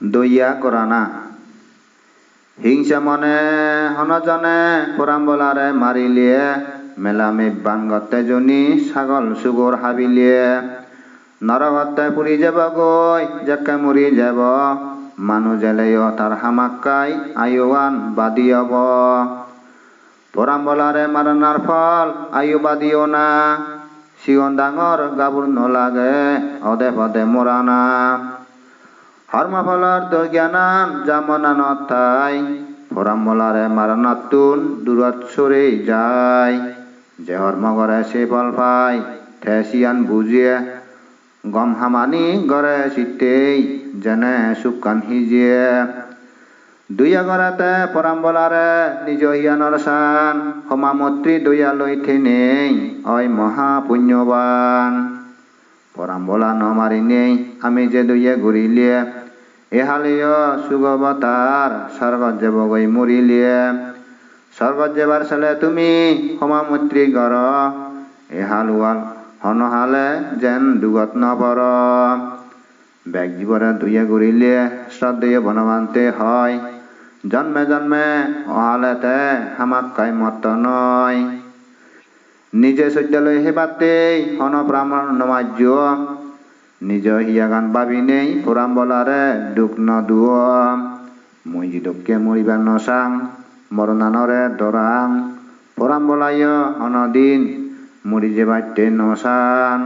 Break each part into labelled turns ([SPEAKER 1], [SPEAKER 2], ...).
[SPEAKER 1] দইয়া করা না। হিংসা মনে হনজনে পরাম্বলারে মারিলিয়ে মেলামে বানগতে জনি ছাগল সুগর হাবিলিয়ে নরগতে পুরি যাব গৈ, জাকে মৰি যাব, মানুহ জেলেয় তাৰ হামাক্কাই আয়ুৱান বাদিয়ব পৰাম্বলাৰে মাৰনাৰ ফল আয়ু বাদিও না, চিঞন ডাঙৰ গাবোৰ নলাগে অদে পদে হৰ্মফলৰ দজ্ঞানান জামনানত ঠাই পৰাম্বলাৰে মাৰনাতুন দূৰত চৰি যায়। যে হৰ্মগৰে সে ফল পাই থেচিয়ান বুজিয়ে গম হামানি গৰে চিতেই যেনে চুকান সিজিয়ে। দুই আগৰাতে পৰাম্বলাৰে নিজ হিয়ানৰ চান সমামত্ৰী দয়ালৈ থেনেই, অই মহা পুণ্যৱান পৰাম্বলা নমাৰি নেই আমি যে দুয়ে ঘূৰিলিয়ে এহালিয় সুগবতাৰ স্বৰ্গত যাবগৈ মৰিলিয়ে। স্বৰ্গত যাবাৰ চালে তুমি সমামত্ৰী গৰ এহালোৱাল হনহালে যেন দুগত নপৰ। বেগ জীৱৰে দুয়ে ঘূৰিলিয়ে শ্ৰদ্ধেয় বনবান্তে হয়। জন্মে জন্মে অহালেতে হামাক কাই মত নয়। নিজে সত্যলৈ হেবাতেই হন ব্ৰাহ্মণ নমাজ্য। নিজ হিয়াগান বাবি নেই পুরাম বলারে দুঃখ ন দুয় মই যিদকে মরিবার নসাং মরণানরে দরাং পুরাম বলায় অনদিন মরি যে বাড়তে নসাং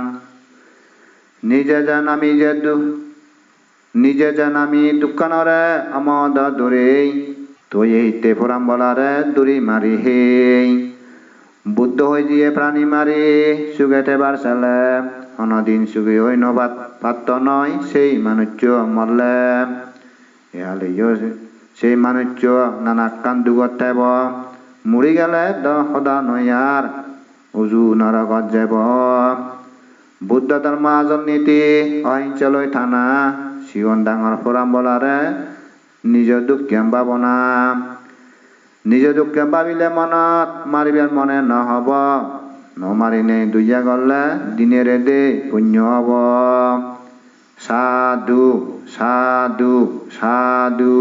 [SPEAKER 1] নিজে যেন আমি যে নিজে যেন আমি দুঃখানরে অমদ দূরেই তুই এইতে পুরাম বলারে দূরি মারি হেই বুদ্ধ হৈ যিয়ে প্ৰাণী মাৰি চুগে ঠেবাৰ চালে অনদিন চুগে হৈ নবাত পাত্ৰ নয় সেই মানুষ্য মৰলে। এহালে সেই মানুষ্য নানাকান দুগত থেব মৰি গেলে দ সদা নয়াৰ উজু নৰকত যাব বুদ্ধ ধৰ্ম আজন নীতি অহিংসালৈ থানা চিঞন ডাঙৰ ফুৰাম বলাৰে নিজ দুখ জ্ঞান ভাৱনা নিজ দুখকে ভাবিলে মনত মাৰিবাৰ মনে নহব। নমারিনে দুইয়া গলে দিনেরে দে পুণ্য হব। সাধু সাধু সাধু।